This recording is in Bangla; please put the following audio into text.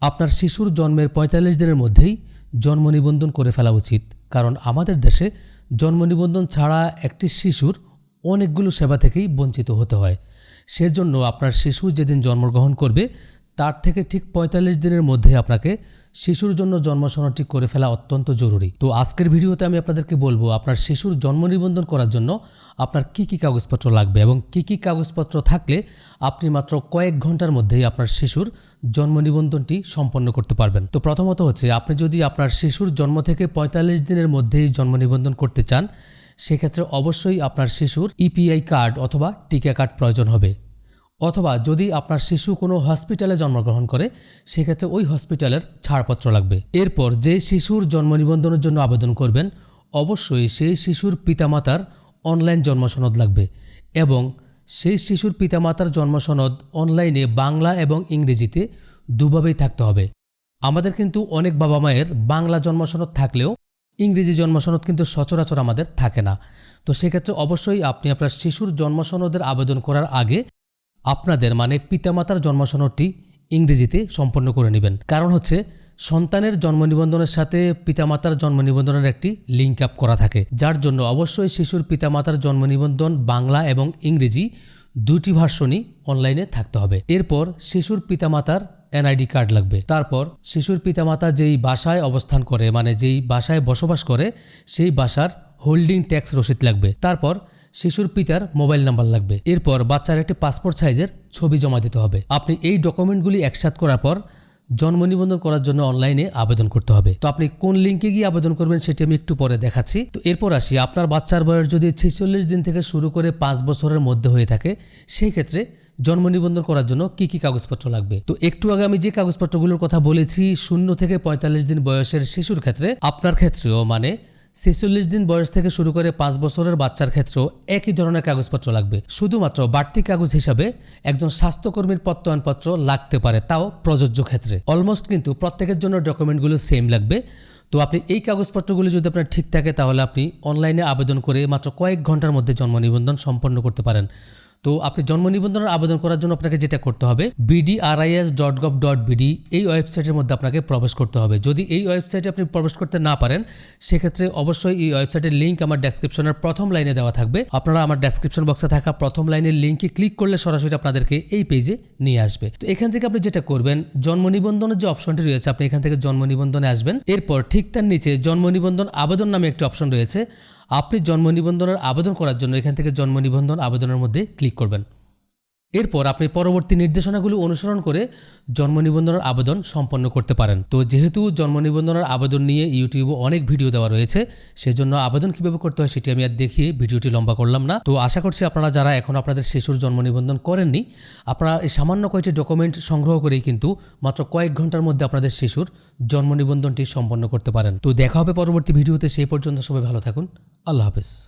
আপনার শিশুর জন্মের পঁয়তাল্লিশ দিনের মধ্যেই জন্ম নিবন্ধন করে ফেলা উচিত। কারণ আমাদের দেশে জন্ম নিবন্ধন ছাড়া একটি শিশুর অনেকগুলো সেবা থেকেই বঞ্চিত হতে হয়। সেজন্য আপনার শিশু যেদিন জন্মগ্রহণ করবে তার থেকে ঠিক পঁয়তাল্লিশ দিনের মধ্যে আপনাকে শিশুর জন্য জন্ম করে ফেলা অত্যন্ত জরুরি। তো আজকের ভিডিওতে আমি আপনাদেরকে বলব, আপনার শিশুর জন্ম নিবন্ধন করার জন্য আপনার কি কি কাগজপত্র লাগবে এবং কি কি কাগজপত্র থাকলে আপনি মাত্র কয়েক ঘণ্টার মধ্যেই আপনার শিশুর জন্ম নিবন্ধনটি সম্পন্ন করতে পারবেন। তো প্রথমত হচ্ছে, আপনি যদি আপনার শিশুর জন্ম থেকে পঁয়তাল্লিশ দিনের মধ্যেই জন্ম নিবন্ধন করতে চান, সেক্ষেত্রে অবশ্যই আপনার শিশুর ইপিআই কার্ড অথবা টিকা কার্ড প্রয়োজন হবে। অথবা যদি আপনার শিশু কোনো হসপিটালে জন্মগ্রহণ করে, সেক্ষেত্রে ওই হসপিটালের ছাড়পত্র লাগবে। এরপর যে শিশুর জন্ম নিবন্ধনের জন্য আবেদন করবেন, অবশ্যই সেই শিশুর পিতামাতার অনলাইন জন্মসনদ লাগবে এবং সেই শিশুর পিতামাতার জন্মসনদ অনলাইনে বাংলা এবং ইংরেজিতে দুভাবেই থাকতে হবে। আমাদের কিন্তু অনেক বাবা মায়ের বাংলা জন্মসনদ থাকলেও ইংরেজি জন্মসনদ কিন্তু সচরাচর আমাদের থাকে না। তো সেক্ষেত্রে অবশ্যই আপনি আপনার শিশুর জন্মসনদের আবেদন করার আগে আপনাদের মানে পিতামাতার জন্মসনদটি ইংরেজিতে সম্পন্ন করে নেবেন। কারণ হচ্ছে, সন্তানের জন্ম নিবন্ধনের সাথে পিতামাতার জন্ম নিবন্ধনের একটি লিঙ্ক আপ করা থাকে। যার জন্য অবশ্যই শিশুর পিতামাতার জন্ম নিবন্ধন বাংলা এবং ইংরেজি দুটি ভার্সনই অনলাইনে থাকতে হবে। এরপর শিশুর পিতামাতার এনআইডি কার্ড লাগবে। তারপর শিশুর পিতামাতা যেই বাসায় অবস্থান করে মানে যেই বাসায় বসবাস করে, সেই বাসার হোল্ডিং ট্যাক্স রসিদ লাগবে। তারপর শিশুর পিতার মোবাইল নাম্বার লাগবে। এরপর বাচ্চার একটি পাসপোর্ট সাইজের ছবি জমা দিতে হবে। আপনি এই ডকুমেন্টগুলি একসাথ করার পর জন্ম নিবন্ধন করার জন্য অনলাইনে আবেদন করতে হবে। তো আপনি কোন লিঙ্কে গিয়ে আবেদন করবেন সেটি আমি একটু পরে দেখাচ্ছি। তো এরপর আসি, আপনার বাচ্চার বয়স যদি ছেচল্লিশ দিন থেকে শুরু করে পাঁচ বছরের মধ্যে হয়ে থাকে, সেই ক্ষেত্রে জন্ম নিবন্ধন করার জন্য কি কি কাগজপত্র লাগবে? তো একটু আগে আমি যে কাগজপত্রগুলোর কথা বলেছি, শূন্য থেকে পঁয়তাল্লিশ দিন বয়সের শিশুর ক্ষেত্রে, আপনার ক্ষেত্রেও মানে ছেচল্লিশ দিন বয়স থেকে শুরু করে পাঁচ বছরের বাচ্চার ক্ষেত্রেও একই ধরনের কাগজপত্র লাগবে। শুধুমাত্র বাড়তি কাগজ হিসাবে একজন স্বাস্থ্যকর্মীর প্রত্যয়নপত্র লাগতে পারে, তাও প্রযোজ্য ক্ষেত্রে। অলমোস্ট কিন্তু প্রত্যেকের জন্য ডকুমেন্টগুলো সেম লাগবে। তো আপনি এই কাগজপত্রগুলি যদি আপনার ঠিক থাকে, তাহলে আপনি অনলাইনে আবেদন করে মাত্র কয়েক ঘণ্টার মধ্যে জন্ম নিবন্ধন সম্পন্ন করতে পারেন। তো আপনি জন্ম নিবন্ধনের আবেদন করার জন্য আপনাকে যেটা করতে হবে BDRIS dot gov dot BD এই ওয়েবসাইটের মধ্যে আপনাকে প্রবেশ করতে হবে। যদি এই ওয়েবসাইটে আপনি প্রবেশ করতে না পারেন, সেক্ষেত্রে অবশ্যই এই ওয়েবসাইটের লিঙ্ক আমার ডেসক্রিপশনের প্রথম লাইনে দেওয়া থাকবে। আপনারা আমার ডেসক্রিপশন বক্সে থাকা প্রথম লাইনের লিঙ্কে ক্লিক করলে সরাসরি আপনাদেরকে এই পেজে নিয়ে আসবে। তো এখান থেকে আপনি যেটা করবেন, জন্ম নিবন্ধনের যে অপশনটি রয়েছে, আপনি এখান থেকে জন্ম নিবন্ধনে আসবেন। এরপর ঠিক তার নিচে জন্ম নিবন্ধন আবেদন নামে একটি অপশন রয়েছে। আপনি জন্ম নিবন্ধনের আবেদন করার জন্য এখান থেকে জন্ম নিবন্ধন আবেদনের মধ্যে ক্লিক করবেন। এরপর আপনি পরবর্তী নির্দেশনাগুলো অনুসরণ করে জন্ম নিবন্ধনের আবেদন সম্পন্ন করতে পারেন। তো যেহেতু জন্ম নিবন্ধনের আবেদন নিয়ে ইউটিউবে অনেক ভিডিও দেওয়া রয়েছে, সেজন্য আবেদন কীভাবে করতে হয় সেটি আমি আর দেখিয়ে ভিডিওটি লম্বা করলাম না। তো আশা করছি আপনারা যারা এখন আপনাদের শিশুর জন্ম নিবন্ধন করেননি, আপনারা এই সামান্য কয়েকটি ডকুমেন্ট সংগ্রহ করেই কিন্তু মাত্র কয়েক ঘণ্টার মধ্যে আপনাদের শিশুর জন্ম নিবন্ধনটি সম্পন্ন করতে পারেন। তো দেখা হবে পরবর্তী ভিডিওতে, সেই পর্যন্ত সবাই ভালো থাকুন। আল্লাহ হাফেজ।